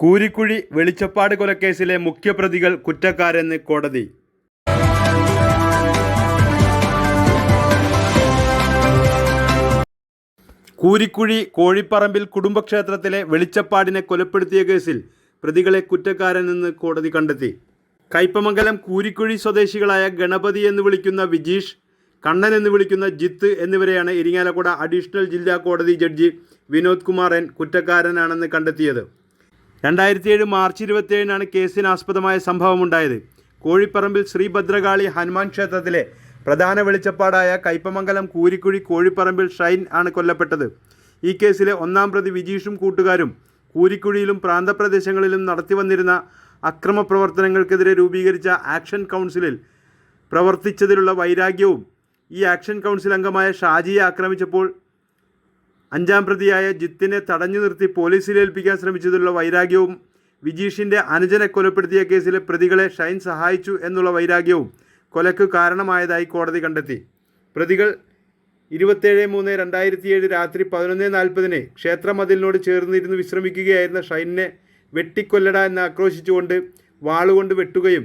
കൂരിക്കുഴി വെളിച്ചപ്പാട് കൊലക്കേസിലെ മുഖ്യപ്രതികൾ കുറ്റക്കാരെന്ന് കോടതി. കൂരിക്കുഴി കോഴിപ്പറമ്പിൽ കുടുംബക്ഷേത്രത്തിലെ വെളിച്ചപ്പാടിനെ കൊലപ്പെടുത്തിയ കേസിൽ പ്രതികളെ കുറ്റക്കാരെന്ന് കോടതി കണ്ടെത്തി. കയ്പമംഗലം കൂരിക്കുഴി സ്വദേശികളായ ഗണപതി എന്ന് വിളിക്കുന്ന വിജീഷ് കണ്ണൻ എന്ന് വിളിക്കുന്ന ജിത്ത് എന്നിവരെയാണ് ഇരിങ്ങാലക്കുട അഡീഷണൽ ജില്ലാ കോടതി ജഡ്ജി വിനോദ് കുമാർ എൻ കുറ്റക്കാരനാണെന്ന് കണ്ടെത്തിയത്. രണ്ടായിരത്തി ഏഴ് മാർച്ച് ഇരുപത്തിയേഴിനാണ് കേസിനാസ്പദമായ സംഭവമുണ്ടായത്. കോഴിപ്പറമ്പിൽ ശ്രീഭദ്രകാളി ഹനുമാൻ ക്ഷേത്രത്തിലെ പ്രധാന വെളിച്ചപ്പാടായ കൈപ്പമംഗലം കൂരിക്കുഴി കോഴിപ്പറമ്പിൽ ഷൈൻ ആണ് കൊല്ലപ്പെട്ടത്. ഈ കേസിലെ ഒന്നാം പ്രതി വിജീഷും കൂട്ടുകാരും കൂരിക്കുഴിയിലും പ്രാന്തപ്രദേശങ്ങളിലും നടത്തിവന്നിരുന്ന അക്രമ പ്രവർത്തനങ്ങൾക്കെതിരെ രൂപീകരിച്ച ആക്ഷൻ കൗൺസിലിൽ പ്രവർത്തിച്ചതിലുള്ള വൈരാഗ്യവും ഈ ആക്ഷൻ കൗൺസിൽ അംഗമായ ഷാജിയെ ആക്രമിച്ചപ്പോൾ അഞ്ചാം പ്രതിയായ ജിത്തിനെ തടഞ്ഞു നിർത്തി പോലീസിൽ ഏൽപ്പിക്കാൻ ശ്രമിച്ചതിലുള്ള വൈരാഗ്യവും വിജീഷിന്റെ അനുജനെ കൊലപ്പെടുത്തിയ കേസിലെ പ്രതികളെ ഷൈൻ സഹായിച്ചു എന്നുള്ള വൈരാഗ്യവും കൊലക്ക് കാരണമായതായി കോടതി കണ്ടെത്തി. പ്രതികൾ ഇരുപത്തേഴ് മൂന്ന് രണ്ടായിരത്തി ഏഴ് രാത്രി പതിനൊന്ന് നാൽപ്പതിന് ക്ഷേത്രമതിലിനോട് ചേർന്നിരുന്ന് വിശ്രമിക്കുകയായിരുന്ന ഷൈനെ വെട്ടിക്കൊല്ലട എന്ന് ആക്രോശിച്ചുകൊണ്ട് വാളുകൊണ്ട് വെട്ടുകയും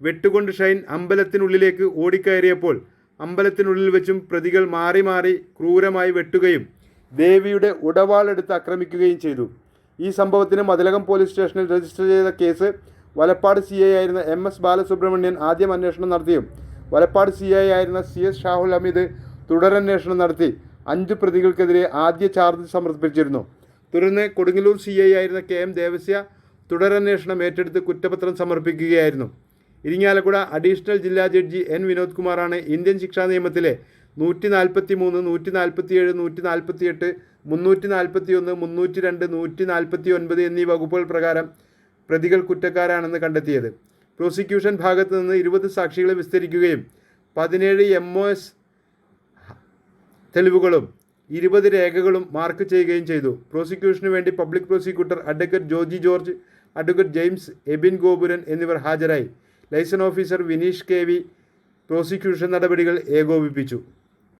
വെട്ടുകൊണ്ട് ഷൈൻ അമ്പലത്തിനുള്ളിലേക്ക് ഓടിക്കയറിയപ്പോൾ അമ്പലത്തിനുള്ളിൽ വെച്ചും പ്രതികൾ മാറി മാറി ക്രൂരമായി വെട്ടുകയും ദേവിയുടെ ഉടവാളെടുത്ത് ആക്രമിക്കുകയും ചെയ്തു. ഈ സംഭവത്തിന് മതിലകം പോലീസ് സ്റ്റേഷനിൽ രജിസ്റ്റർ ചെയ്ത കേസ് വലപ്പാട് സി ഐ ആയിരുന്ന എം എസ് ബാലസുബ്രഹ്മണ്യൻ ആദ്യം അന്വേഷണം നടത്തിയും വലപ്പാട് സി ഐ ആയിരുന്ന സി എസ് ഷാഹുൽ ഹമീദ് തുടരന്വേഷണം നടത്തി. അഞ്ച് പ്രതികൾക്കെതിരെ ആദ്യ ചാർജ് സമർപ്പിച്ചിരുന്നു. തുടർന്ന് കൊടുങ്ങല്ലൂർ സി ഐ ആയിരുന്ന കെ എം ദേവസ്യ തുടരന്വേഷണം ഏറ്റെടുത്ത് കുറ്റപത്രം സമർപ്പിക്കുകയായിരുന്നു. ഇരിങ്ങാലക്കുട അഡീഷണൽ ജില്ലാ ജഡ്ജി എൻ വിനോദ് കുമാറാണ് ഇന്ത്യൻ ശിക്ഷാ നിയമത്തിലെ നൂറ്റി നാൽപ്പത്തി മൂന്ന് നൂറ്റി നാൽപ്പത്തി ഏഴ് നൂറ്റി നാൽപ്പത്തി എട്ട് മുന്നൂറ്റി നാൽപ്പത്തി ഒന്ന് മുന്നൂറ്റി രണ്ട് നൂറ്റി നാൽപ്പത്തി ഒൻപത് എന്നീ വകുപ്പുകൾ പ്രകാരം പ്രതികൾ കുറ്റക്കാരാണെന്ന് കണ്ടെത്തിയത്. പ്രോസിക്യൂഷൻ ഭാഗത്ത് നിന്ന് ഇരുപത് സാക്ഷികളെ വിസ്തരിക്കുകയും പതിനേഴ് എം ഒ എസ് തെളിവുകളും ഇരുപത് രേഖകളും മാർക്ക് ചെയ്യുകയും ചെയ്തു. പ്രോസിക്യൂഷനു വേണ്ടി public prosecutor advocate Joji George advocate James Ebin Gopuran എന്നിവർ ഹാജരായി. Liaison officer Vineesh K V prosecution നടപടികൾ ഏകോപിപ്പിച്ചു.